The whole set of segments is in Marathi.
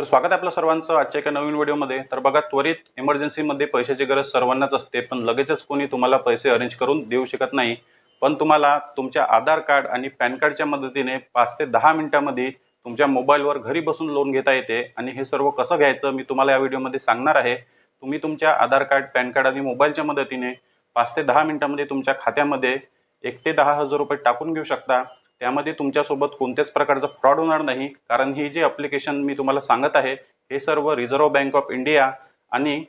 तर स्वागत आहे आपलं सर्वांचं आजच्या एका नवीन व्हिडिओमध्ये. तर बघा त्वरित इमर्जन्सीमध्ये पैशाची गरज सर्वांनाच असते पण लगेचच कोणी तुम्हाला पैसे अरेंज करून देऊ शकत नाही. पण तुम्हाला तुमच्या आधार कार्ड आणि पॅन कार्डच्या मदतीने पाच ते दहा मिनिटामध्ये तुमच्या मोबाईलवर घरी बसून लोन घेता येते. आणि हे सर्व कसं घ्यायचं मी तुम्हाला या व्हिडिओमध्ये सांगणार आहे. तुम्ही तुमच्या आधार कार्ड पॅन कार्ड आणि मोबाईलच्या मदतीने पाच ते दहा मिनिटामध्ये तुमच्या खात्यामध्ये एक ते दहा हजार रुपये टाकून घेऊ शकता. त्यामध्ये तुमच्यासोबत कोणत्याच प्रकारचा फ्रॉड होणार नाही. कारण ही जे अप्लिकेशन मी तुम्हाला सांगत आहे हे सर्व रिझर्व्ह बँक ऑफ इंडिया आणि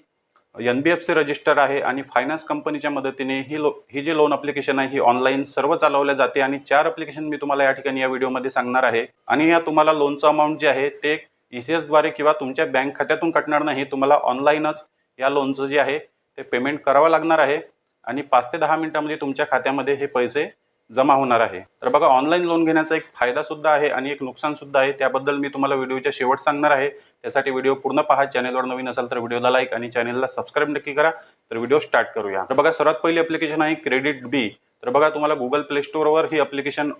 N B F C register आहे आणि फायनान्स कंपनीच्या मदतीने ही लो ही जी लोन अप्लिकेशन आहे ही ऑनलाईन सर्व चालवल्या जाते आणि चार अप्लिकेशन मी तुम्हाला या ठिकाणी या व्हिडिओमध्ये सांगणार आहे. आणि या तुम्हाला लोनचं अमाऊंट जे आहे ते ई सी एसद्वारे किंवा तुमच्या बँक खात्यातून कटणार नाही. तुम्हाला ऑनलाईनच या लोनचं जे आहे ते पेमेंट करावं लागणार आहे. आणि पाच ते दहा मिनिटामध्ये तुमच्या खात्यामध्ये हे पैसे जमा होणार आहे. तर बघा ऑनलाईन लोन घेण्याचा एक फायदा सुद्धा आहे आणि एक नुकसान सुद्धा आहे. त्याबद्दल मी तुम्हाला व्हिडिओच्या शेवट सांगणार आहे. त्यासाठी व्हिडिओ पूर्ण पहा. चॅनलवर नवीन असाल तर व्हिडिओला लाईक आणि चॅनलला सबस्क्राईब नक्की करा. तर व्हिडिओ स्टार्ट करूया. तर बघा सर्वात पहिली अप्लिकेशन आहे क्रेडिट बी तर बघा तुम्हाला गुगल प्ले स्टोअरवर ही अप्लिकेशन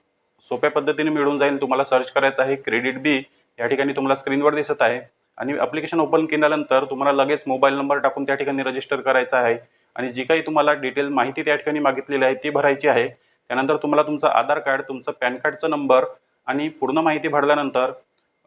सोप्या पद्धतीने मिळून जाईल. तुम्हाला सर्च करायचं आहे क्रेडिट बी या ठिकाणी तुम्हाला स्क्रीनवर दिसत आहे. आणि अप्लिकेशन ओपन केल्यानंतर तुम्हाला लगेच मोबाईल नंबर टाकून त्या ठिकाणी रजिस्टर करायचा आहे. आणि जी काही तुम्हाला डिटेल माहिती त्या ठिकाणी मागितलेली आहे ती भरायची आहे. त्यानंतर तुम्हाला तुमचं आधार कार्ड तुमचं पॅन कार्डचा नंबर आणि पूर्ण माहिती भरल्यानंतर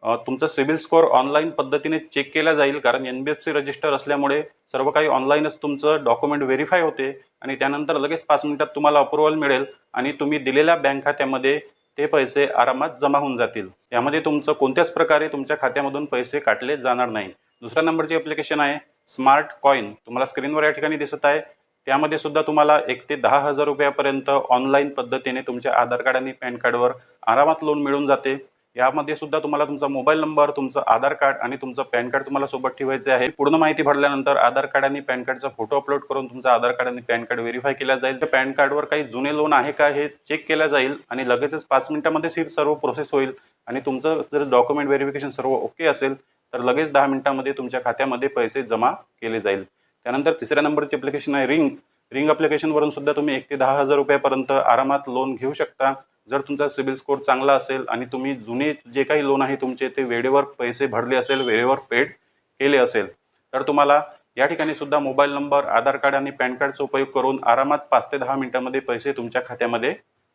तुमचा तुमचं सिबिल स्कोअर ऑनलाईन पद्धतीने चेक केला जाईल कारण N B F C register असल्यामुळे सर्व काही ऑनलाईनच तुमचं डॉक्युमेंट व्हेरीफाय होते आणि त्यानंतर लगेच पाच मिनिटात तुम्हाला अप्रुव्हल मिळेल आणि तुम्ही दिलेल्या बँक खात्यामध्ये ते पैसे आरामात जमा होऊन जातील. यामध्ये तुमचं कोणत्याच प्रकारे तुमच्या खात्यामधून पैसे काटले जाणार नाही. दुसऱ्या नंबरची ॲप्लिकेशन आहे स्मार्ट कॉईन तुम्हाला स्क्रीनवर या ठिकाणी दिसत आहे. त्यामध्ये सुद्धा तुम्हाला एक ते दहा हजार रुपयापर्यंत ऑनलाईन पद्धतीने तुमच्या आधार कार्ड आणि पॅन कार्डवर आरामात लोन मिळून जाते. यामध्ये सुद्धा तुम्हाला तुमचा मोबाईल नंबर तुमचं आधार कार्ड आणि तुमचं पॅन कार्ड तुम्हाला सोबत ठेवायचे आहे. पूर्ण माहिती भरल्यानंतर आधार कार्ड आणि पॅन कार्डचा फोटो अपलोड करून तुमचा आधार कार्ड आणि पॅन कार्ड व्हेरीफाय केला जाईल. त्या पॅन कार्डवर काही जुने लोन आहे का हे चेक केलं जाईल आणि लगेचच पाच मिनिटांमध्ये ही सर्व प्रोसेस होईल आणि तुमचं जर डॉक्युमेंट व्हेरिफिकेशन सर्व ओके असेल तर लगेच दहा मिनिटांमध्ये तुमच्या खात्यामध्ये पैसे जमा केले जाईल. त्यानंतर तिसऱ्या नंबरची ॲप्लिकेशन आहे रिंग रिंग अप्लिकेशनवरून सुद्धा तुम्ही एक ते दहा हजार रुपयापर्यंत आरामात लोन घेऊ शकता. जर तुमचा सिबिल स्कोअर चांगला असेल आणि तुम्ही जुने जे काही लोन आहे तुमचे ते वेळेवर पैसे भरले असेल वेळेवर पेड केले असेल तर तुम्हाला या ठिकाणी सुद्धा मोबाईल नंबर आधार कार्ड आणि पॅन कार्डचा उपयोग करून आरामात पाच ते दहा मिनिटांमध्ये पैसे तुमच्या खात्यामध्ये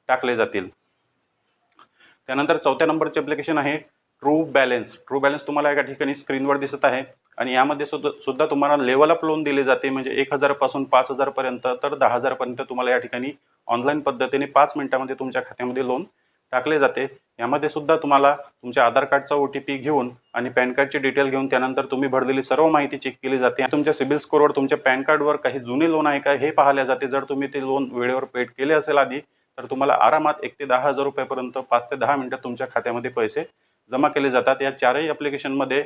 टाकले जातील. त्यानंतर चौथ्या नंबरचे ॲप्लिकेशन आहे ट्रू बॅलेन्स ट्रू बॅलेन्स तुम्हाला एका ठिकाणी स्क्रीनवर दिसत आहे. आणि यामध्ये सुद्धा सुद्धा तुम्हाला लेवल अप लोन दिले जाते म्हणजे एक हजारपासून पाच हजारपर्यंत तर दहा हजारपर्यंत तुम्हाला या ठिकाणी ऑनलाईन पद्धतीने पाच मिनिटामध्ये तुमच्या खात्यामध्ये लोन टाकले जाते. यामध्ये सुद्धा तुम्हाला तुमच्या आधार कार्डचा ओ टी पी घेऊन आणि पॅन कार्डची डिटेल घेऊन त्यानंतर तुम्ही भरलेली सर्व माहिती चेक केली जाते. तुमच्या सिबिल स्कोअरवर तुमच्या पॅन कार्डवर काही जुने लोन आहे का हे पाहिल्या जाते. जर तुम्ही ते लोन वेळेवर पेड केले असेल आधी तर तुम्हाला आरामात एक ते दहा हजार रुपयापर्यंत पाच ते दहा मिनिटात तुमच्या खात्यामध्ये पैसे जमा केले जातात. या चारही ॲप्लिकेशनमध्ये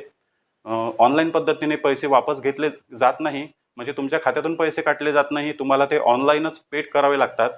ऑनलाईन पद्धतीने पैसे वापस घेतले जात नाही. म्हणजे तुमच्या खात्यातून पैसे काटले जात नाही. तुम्हाला ते ऑनलाईनच पेड करावे लागतात.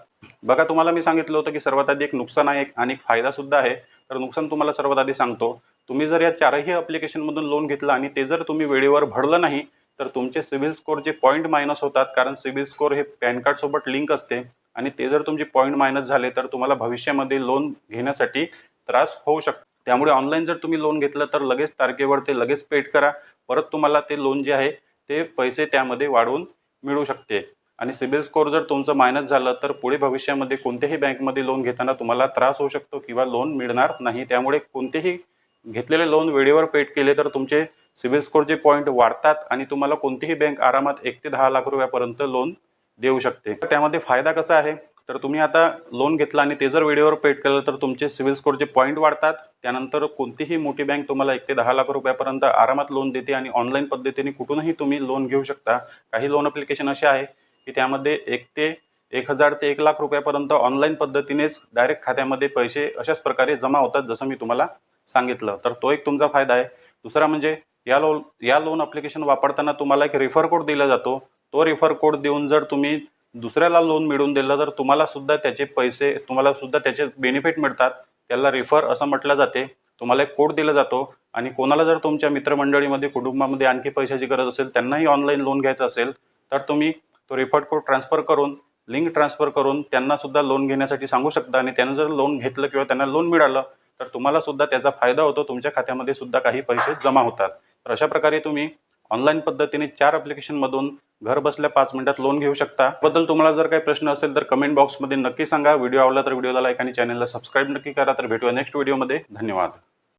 बघा तुम्हाला मी सांगितलं होतं की सर्वात आधी एक नुकसान आहे आणि एक फायदासुद्धा आहे. तर नुकसान तुम्हाला सर्वात आधी सांगतो. तुम्ही जर या चारही अप्लिकेशनमधून लोन घेतलं आणि ते जर तुम्ही वेळेवर भरलं नाही तर तुमचे सिबिल स्कोअरचे पॉईंट मायनस होतात कारण सिबिल स्कोअर हे पॅन कार्डसोबत लिंक असते आणि ते जर तुमचे पॉईंट मायनस झाले तर तुम्हाला भविष्यामध्ये लोन घेण्यासाठी त्रास होऊ शकतो. त्यामुळे ऑनलाईन जर तुम्ही लोन घेतलं तर लगेच तारखेवर ते लगेच पेड करा. परत तुम्हाला ते लोन जे आहे ते पैसे त्यामध्ये वाढवून मिळू शकते. आणि सिबिल स्कोअर जर तुमचं मायनस झालं तर पुढे भविष्यामध्ये कोणत्याही बँकमध्ये लोन घेताना तुम्हाला त्रास होऊ शकतो किंवा लोन मिळणार नाही. त्यामुळे कोणतेही घेतलेले लोन वेळेवर पेड केले तर तुमचे सिबिल स्कोअरचे पॉईंट वाढतात आणि तुम्हाला कोणतीही बँक आरामात एक ते दहा लाख रुपयापर्यंत लोन देऊ शकते. त्यामध्ये फायदा कसा आहे? तर तुम्ही आता लोन घेतलं आणि ते जर वेळेवर पेड केलं तर तुमचे सिव्हिल स्कोअरचे पॉईंट वाढतात. त्यानंतर कोणतीही मोठी बँक तुम्हाला एक ते दहा लाख रुपयापर्यंत आरामात लोन देते आणि ऑनलाईन पद्धतीने कुठूनही तुम्ही लोन घेऊ शकता. काही लोन अप्लिकेशन असे आहे की त्यामध्ये एक ते एक हजार ते एक लाख रुपयापर्यंत ऑनलाईन पद्धतीनेच डायरेक्ट खात्यामध्ये पैसे अशाच प्रकारे जमा होतात जसं मी तुम्हाला सांगितलं. तर तो एक तुमचा फायदा आहे. दुसरा म्हणजे या लोन या लोन अप्लिकेशन वापरताना तुम्हाला एक रिफर कोड दिला जातो. तो रिफर कोड देऊन जर तुम्ही दुसऱ्याला लोन मिळवून दिलं तर तुम्हाला सुद्धा त्याचे पैसे तुम्हाला सुद्धा त्याचे बेनिफिट मिळतात. त्याला रिफर असं म्हटलं जाते. तुम्हाला एक कोड दिला जातो. आणि कोणाला जर तुमच्या मित्रमंडळीमध्ये कुटुंबामध्ये आणखी पैशाची गरज असेल त्यांनाही ऑनलाईन लोन घ्यायचं असेल तर तुम्ही तो रेफर कोड ट्रान्सफर करून लिंक ट्रान्सफर करून त्यांना सुद्धा लोन घेण्यासाठी सांगू शकता. आणि त्यांना जर लोन घेतलं किंवा त्यांना लोन मिळालं तर तुम्हाला सुद्धा त्याचा फायदा होतो. तुमच्या खात्यामध्ये सुद्धा काही पैसे जमा होतात. तर अशा प्रकारे तुम्ही ऑनलाईन पद्धतीने चार ॲप्लिकेशनमधून घर बसल्या पाच मिनिटात लोन घेऊ शकता. बद्दल तुम्हाला जर काही प्रश्न असेल तर कमेंट बॉक्समध्ये नक्की सांगा. व्हिडिओ आवडला तर व्हिडिओला लाईक आणि चॅनलला सबस्क्राईब नक्की करा. तर भेटूया नेक्स्ट व्हिडिओमध्ये धन्यवाद.